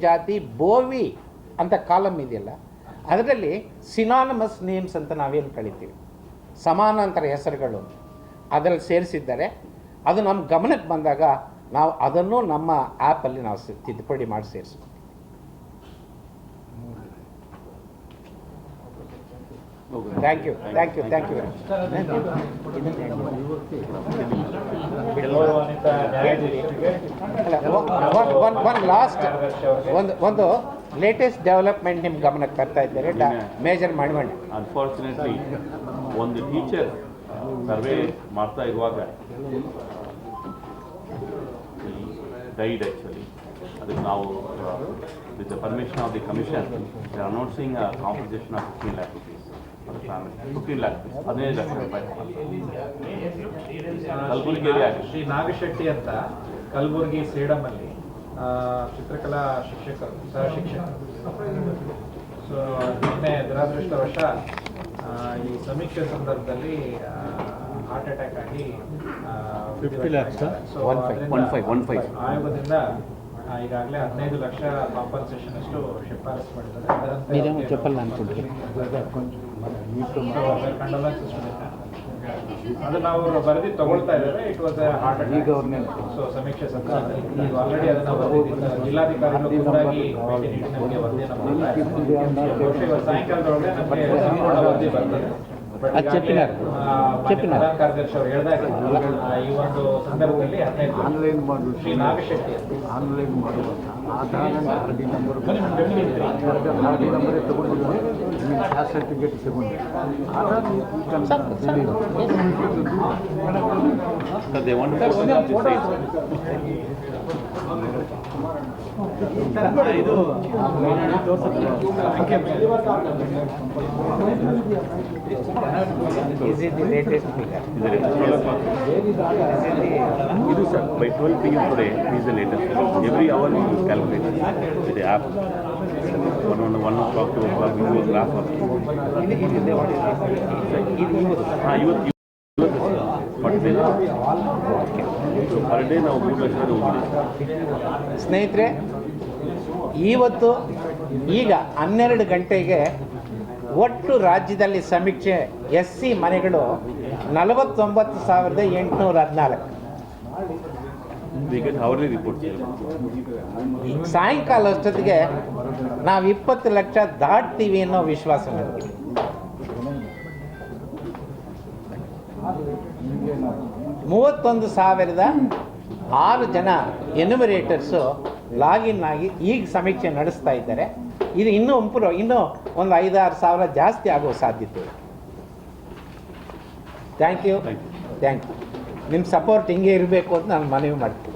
ಜಾತಿ ಬೋವಿ ಅಂತ ಕಾಲಮ್ ಇದೆಯಲ್ಲ ಅದರಲ್ಲಿ ಸಿನಾನಮಸ್ ನೇಮ್ಸ್ ಅಂತ ನಾವೇನು ಕಳಿತೀವಿ? ಸಮಾನಾಂತರ ಹೆಸರುಗಳು. ಅದರಲ್ಲಿ ಸೇರಿಸಿದ್ದಾರೆ ಅದು ನಮ್ಮ ಗಮನಕ್ಕೆ ಬಂದಾಗ ನಾವು ಅದನ್ನು ನಮ್ಮ ಆ್ಯಪಲ್ಲಿ ನಾವು ಸಿ- ತಿದ್ದುಪಡಿ ಮಾಡಿ ಸೇರಿಸ್ತೀವಿ thank you thank you thank you one last ಒಂದು ಒಂದು ಲೇಟೆಸ್ಟ್ ಡೆವಲಪ್ಮೆಂಟ್ ನಿಮ್ಮ ಗಮನಕ್ಕೆ ತರ್ತಾ ಇದ್ದಾರೆ ಮೇಜರ್ ಮಣಿಮಂಡಿ ಅನ್ಫಾರ್ಚುನೇಟ್ಲಿ ಒಂದು ಟೀಚರ್ ಸರ್ವೆ ಮಾಡ್ತಾ ಇರುವಾಗ ಡೈಡ್ ಆ್ಯಕ್ಚುಲಿ ಅದಕ್ಕೆ ನಾವು with the permission of the commission announcing competition of fifteen lakh rupees fifteen lakh rupees ಹದಿನೈದು ಲಕ್ಷ ರೂಪಾಯಿ ಕಲಬುರಗಿಯಲ್ಲಿ ಆಗಿದೆ. ಶ್ರೀ ನಾಗಶೆಟ್ಟಿ ಅಂತ ಕಲಬುರಗಿ ಸೇಡಮ್ ಅಲ್ಲಿ ಆ, ಚಿತ್ರಕಲಾ ಶಿಕ್ಷಕರು ಸಹ ಶಿಕ್ಷಕರು. ಸೊ ನಿನ್ನೆ ದುರಾದೃಷ್ಟವಶ ಆ, ಈ ಸಮೀಕ್ಷೆ ಸಂದರ್ಭದಲ್ಲಿ ಹಾರ್ಟ್ ಅಟ್ಯಾಕ್ ಆಗಿ ಫಿಫ್ಟಿ. ಆಯೋಗದಿಂದ ಈಗಾಗಲೇ ಹದಿನೈದು ಲಕ್ಷ ಕಾಂಪನ್ಸೇಷನ್ ಅಷ್ಟು ಶಿಫಾರಸ್ ಮಾಡಿದ್ದಾರೆ. ಅದರಂತೆ ಅದು ನಾವು ಬರೆದಿ ತಗೊಳ್ತಾ ಇದ್ದಾರೆ ಇಟ್ ವಾಸ್ ಸೊ ಸಮೀಕ್ಷೆ ಸರ್ಕಾರ ಆಲ್ರೆಡಿ ಕಾರ್ಯದರ್ಶಿ ಅವರು ಹೇಳಿದಾಗ ಈ ಒಂದು ಸಂದರ್ಭದಲ್ಲಿ ಆನ್ಲೈನ್ ಮಾಡುವ ಶ್ರೀ ಆನ್ಲೈನ್ ಮಾಡುವಂತ ಆಧಾರ್ ನಂಬರ್ ನಂಬರ್ ತಗೊಂಡಿದ್ದಾರೆ. ನಿಮ್ಮ ಕ್ಯಾಸ್ಟ್ ಸರ್ಟಿಫಿಕೇಟ್ ತಗೊಂಡು Aadhaar So they want to put it on the site. Is it the latest figure? Is the latest. ಇದು sir by twelve P M today is the latest every hour you calculate with app one one one o'clock two o'clock you graph ಇದು ಇದು what is this? ಇದು ಇವುದು. ಹಾಂ ಇವತ್ತು ಸ್ನೇಹಿತರೆ, ಇವತ್ತು ಈಗ ಹನ್ನೆರಡು ಗಂಟೆಗೆ ಒಟ್ಟು ರಾಜ್ಯದಲ್ಲಿ ಸಮೀಕ್ಷೆ ಎಸ್ ಸಿ ಮನೆಗಳು ನಲವತ್ತೊಂಬತ್ತು ಸಾವಿರದ ಎಂಟುನೂರ ಹದಿನಾಲ್ಕು. ಸಾಯಂಕಾಲ ಅಷ್ಟೊತ್ತಿಗೆ ನಾವು ಇಪ್ಪತ್ತು ಲಕ್ಷ ದಾಟ್ತೀವಿ ಅನ್ನೋ ವಿಶ್ವಾಸ ನನಗೆ ಮೂವತ್ತೊಂದು ಸಾವಿರದ ಆರು ಜನ ಎನ್ಯುಮರೇಟರ್ಸು ಲಾಗಿನ್ ಆಗಿ ಈಗ ಸಮೀಕ್ಷೆ ನಡೆಸ್ತಾ ಇದ್ದಾರೆ. ಇದು ಇನ್ನೂ ಒಂಪುರ ಇನ್ನೂ ಒಂದು ಐದಾರು ಸಾವಿರ ಜಾಸ್ತಿ ಆಗೋ ಸಾಧ್ಯತೆ ಥ್ಯಾಂಕ್ ಯು. ಥ್ಯಾಂಕ್ ಯು ನಿಮ್ಮ ಸಪೋರ್ಟ್ ಹಿಂಗೆ ಇರಬೇಕು ಅಂತ ನಾನು ಮನವಿ ಮಾಡ್ತೀನಿ.